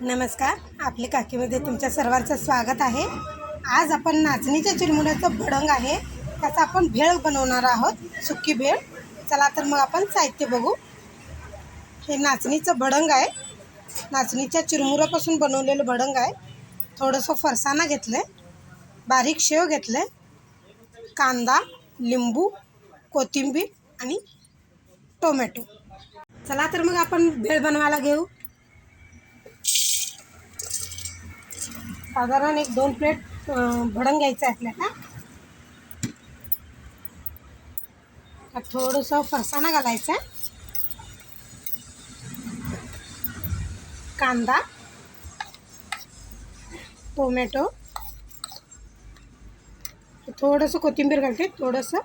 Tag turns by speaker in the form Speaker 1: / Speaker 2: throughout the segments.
Speaker 1: नमस्कार. आपली काकीमध्ये तुमच्या सर्वांचं स्वागत आहे. आज आपण नाचणीच्या चिरमुल्याचं भडंग आहे. त्याचा आपण भेळ बनवणार आहोत. सुकी भेळ. चला तर मग आपण साहित्य बघू. हे नाचणीचं भडंग आहे. नाचणीच्या चिरमुऱ्यापासून बनवलेलं भडंग आहे. थोडंसं फरसाणा घेतलं आहे बारीक शेव घेतलं आहे कांदा लिंबू कोथिंबीर आणि टोमॅटो. चला तर मग आपण भेळ बनवायला घेऊ. साधारण एक दोन प्लेट भडंग घ्यायचं आहे आपल्याला. थोडंसं फरसाणा घालायचा आहे. कांदा टोमॅटो थोडंसं कोथिंबीर घालते थोडंसं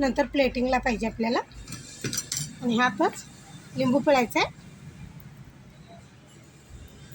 Speaker 1: नंतर प्लेटिंगला पाहिजे आपल्याला. आणि ह्यातच लिंबू पिळायचं आहे.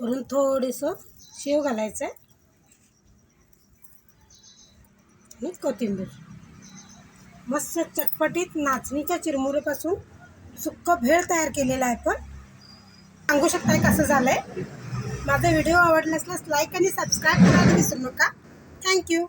Speaker 1: वरून थोडंसं शेव घालायचं आहे. आणि कोथिंबीर. मस्त चटपटीत नाचणीच्या चिरमुरीपासून सुक्क भेळ तयार केलेला आहे पण. सांगू शकताय कसं झालं आहे माझा व्हिडिओ आवडला असल्यास लाईक आणि सबस्क्राईब करायला विसरू नका. थँक्यू.